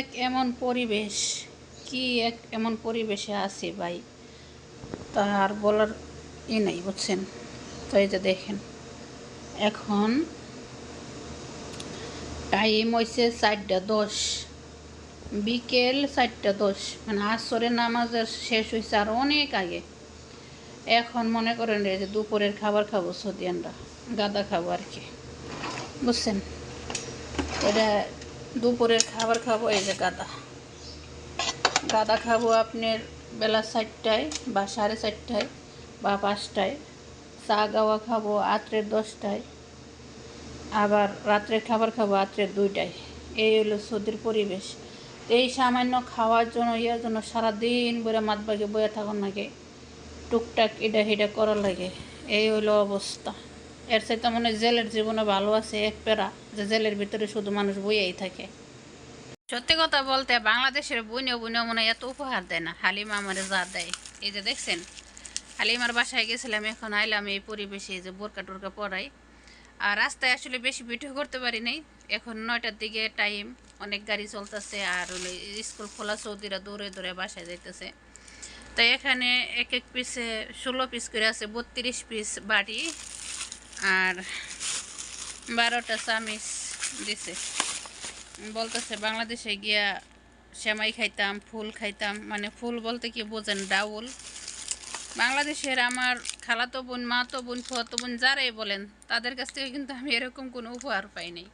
এক এমন পরিবেশ? কি এক এমন পরিবেশে আছি ভাই? তার বলার ই নাই, বুঝছেন? তো এই যে দেখেন, এখন টাইম হয়েছে চারটা দশ, বিকেল চারটা দশ মানে আসরের নামাজের শেষ হয়েছে আর অনেক আগে। এখন মনে করেন যে দুপুরের খাবার খাব সদিয়ানরা গাদা খাব আর কি, বুঝছেন? এটা দুপুরের খাবার খাব, এই যে গাদা। গাদা খাব আপনার বেলা চারটায় বা সাড়ে চারটায় বা পাঁচটায়। চা গাওয়া খাব রাত্রের দশটায়। আবার রাত্রের খাবার খাব রাত্রের দুইটায়। এই হলো সৌদির পরিবেশ। এই সামান্য খাওয়ার জন্য, ইয়ার জন্য সারাদিন বইরা মাত বাগে বয়ে থাকুন লাগে। টুকটাক এটা হেটা করার লাগে। এই হইল অবস্থা। এর চাইতে মনে জেলের জীবনে ভালো আছে, এক পেরা যে জেলের ভিতরে শুধু মানুষ বইয়াই থাকে। সত্যি কথা বলতে বাংলাদেশের বইনে বইনে মনে এত উপহার দেয় না। হালিমা আমারে যা দেয়। এই যে দেখছেন, হালিমার বাসায় গেছিলাম, এখন আইলাম এই পরিবেশে যে বোরকা টোরকা পরাই। আর রাস্তায় আসলে বেশি ভিডিও করতে পারি নাই। এখন নয়টার দিকে টাইম অনেক গাড়ি চলতেছে আর স্কুল খোলা, সৌদিরা দৌড়ে দৌড়ে বাসায় যাইতেছে। তো এখানে এক এক পিসে ষোলো পিস করে আছে, বত্রিশ পিস বাড়ি। আর বারোটা চামিচ দিছে। বলতেছে, বাংলাদেশে গিয়া সেমাই খাইতাম, ফুল খাইতাম। মানে ফুল বলতে কি বোঝেন? ডাউল। বাংলাদেশের আমার খালাতো বোন, মাতো বোন, ফুয়াতো বোন, যারাই বলেন, তাদের কাছ থেকে কিন্তু আমি এরকম কোনো উপহার পাই নাই।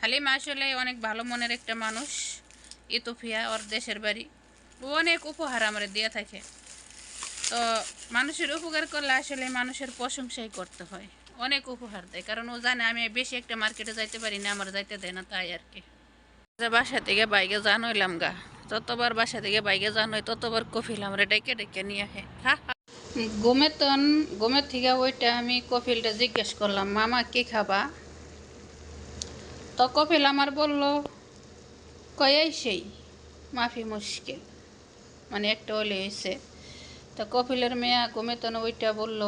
হালিমা আসলে অনেক ভালো মনের একটা মানুষ ইতোফিয়া ওর দেশের বাড়ি। ও অনেক উপহার আমার দিয়ে থাকে। তো মানুষের উপকার করলে আসলে মানুষের প্রশংসাই করতে হয়। অনেক উপহার দেয়। কারণ ও জানে আমি বেশি একটা মার্কেটে যাইতে পারি না, আমার যাইতে দেয় না তাই আর কি। বাসা থেকে বাইকে যান হইলাম গা। যতবার বাসা থেকে বাইকে হয়, ততবার কফিল আমরা ডেকে ডেকে নিয়ে আহে। গোমেতন গোমের থেকে ওইটা আমি কফিলটা জিজ্ঞেস করলাম, মামা, কি খাবা? তো কপিল আমার বলল কয়াই সেই, মাফি মুশকিল। মানে একটা হলে হয়েছে তা কপিলের মেয়া গোমেতন ওইটা বলল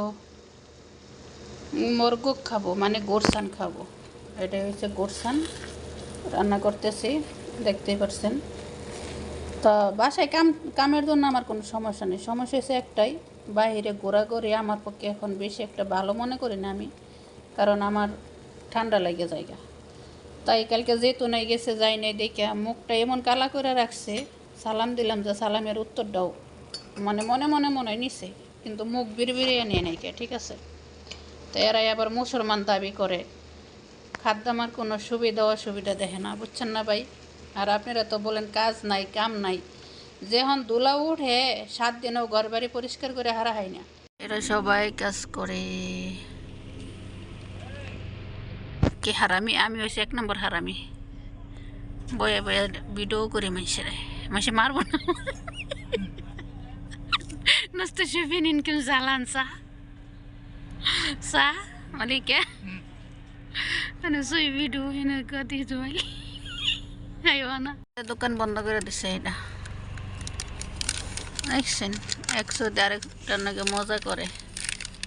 মরগুক খাব মানে গোরসান খাব। এটা হচ্ছে গোরসান। রান্না করতেছি, দেখতেই পারছেন। তা বাসায় কাম, কামের জন্য আমার কোনো সমস্যা নেই। সমস্যা হচ্ছে একটাই, বাইরে ঘোরাঘুরি আমার পক্ষে এখন বেশি একটা ভালো মনে করি না আমি, কারণ আমার ঠান্ডা লাগে জায়গা। তাই কালকে যেহেতু নাই, গেছে, যাই নাই, দেখে মুখটা এমন কালা করে রাখছে, সালাম দিলাম যে সালামের উত্তরটাও মানে মনে মনে মনে নিছে, কিন্তু মুখ বিড়বিড়িয়ে নিয়ে নেই কে, ঠিক আছে? তো এরাই আবার মুসলমান দাবি করে। খাদ্য আমার কোনো সুবিধা অসুবিধা দেখে না বুঝছেন না ভাই? আর আপনারা তো বলেন কাজ নাই কাম নাই। যখন দুলা উঠে সাত দিনও ঘর বাড়ি পরিষ্কার করে হারা হয় না। এরা সবাই কাজ করে। কি হারামি? আমি হয়েছি এক নম্বর হারামি। বয়ে বয়ে ভিডিও করি মানুষের মানুষে মারবো না। নষ্ট শুফিন ইনকাম জ্বালান চা। মালিকে মানে সই ভিডিও এনে কতি তোমাই আইব না দোকান বন্ধ করে দিছে এটা দেখছেন একশো আরেকটার নাকি মজা করে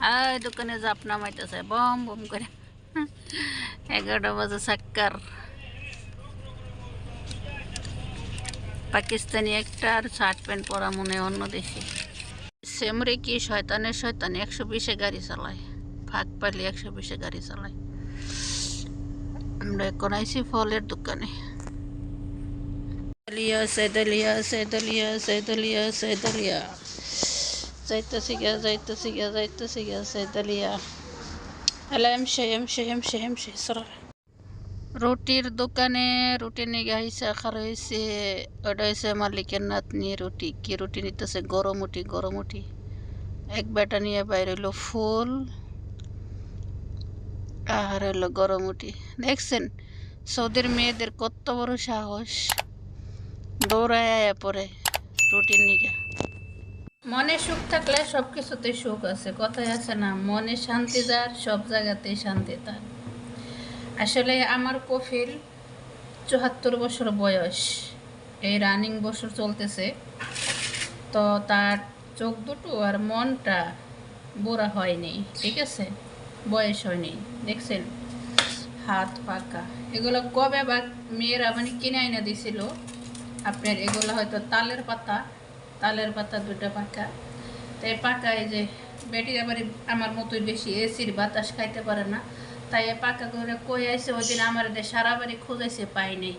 আর দোকানে জাপ নামাইতেছে বম বম করে এগারোটা বাজে সাক্কার পাকিস্তানি একটা আর শার্ট প্যান্ট পরা মনে অন্য দেশে সেমরে কি শয়তানের শয়তান একশো বিশে গাড়ি চালায়? ফাঁক পাইলে একশো বিশে গাড়ি চালায়। আমরা এখন আইসি ফলের দোকানে। দলিয়া সেদলিয়া সেদলিয়া সেদলিয়া সেদলিয়া যাইতেছি গিয়া যাইতেছি গিয়া যাইতেছি গিয়া সেদলিয়া হ্যালো এমশে এমশে এমশে এমশে সরা রুটির দোকানে রুটি নিয়ে আইসে আখার হয়েছে ওটা হয়েছে মালিকের নাতনি রুটি। কি রুটি নিতেছে? গরম উঠি গরম উঠি এক বেটা নিয়ে বাইরে হইল ফুল, আর হইল গরম উঠি দেখছেন? সৌদির মেয়েদের কত বড় সাহস। দৌড়ায় পরে রুটির নিগা মনে সুখ থাকলে সব কিছুতে সুখ আছে কথায় আছে না। মনে শান্তি যার, সব জায়গাতেই শান্তি তার। আসলে আমার কফিল চুয়াত্তর বছর বয়স। এই রানিং বছর চলতেছে। তো তার চোখ দুটো আর মনটা বুড়া হয়নি, ঠিক আছে? বয়স হয়নি, দেখছেন? হাত পাকা। এগুলো কবে বা মেয়েরা মানে কিনে আইনা দিছিল? আপনার এগুলো হয়তো তালের পাতা তালের পাতা দুটা পাকা। তো এই পাকা এই যে বেটি আবার আমার মতোই বেশি এসির বাতাস খাইতে পারে না। তাই পাকা করে কই আইসে ওই দিন আমার সারা বাড়ি খুঁজেছে পাই নাই।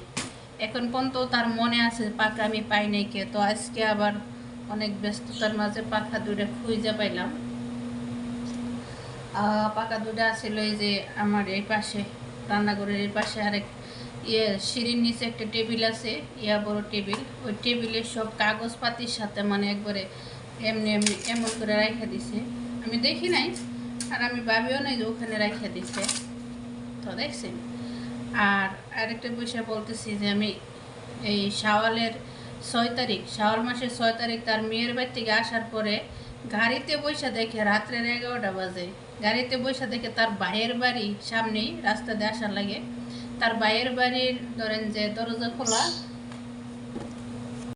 এখন পর্যন্ত তার মনে আছে পাকা আমি পাই নাই কে, তো আজকে আবার অনেক ব্যস্ততার মাঝে পাখা দুটো খুঁজে পাইলাম। পাকা দুটো আছিল এই যে আমার এই পাশে, রান্নাঘরের এই পাশে আরেক ইয়ে সিঁড়ির নিচে একটা টেবিল আছে, ইয়া বড় টেবিল। ওই টেবিলে সব কাগজপাতির সাথে মানে একবারে এমনি এমনি এমন করে রাখা দিছে। আমি দেখি নাই আর আমি ভাবিও নাই যে ওখানে রাখা দিছে। তো দেখছেন আর আরেকটা বিষয় বলতেছি যে আমি এই শাওয়ালের ছয় তারিখ, শাওয়াল মাসের ছয় তারিখ তার মেয়ের বাড়ি থেকে আসার পরে গাড়িতে বসে দেখে রাত্রের এগারোটা বাজে। গাড়িতে বসে দেখে তার ভাইয়ের বাড়ি সামনেই রাস্তা দিয়ে আসার লাগে। তার ভাইয়ের বাড়ির ধরেন যে দরজা খোলা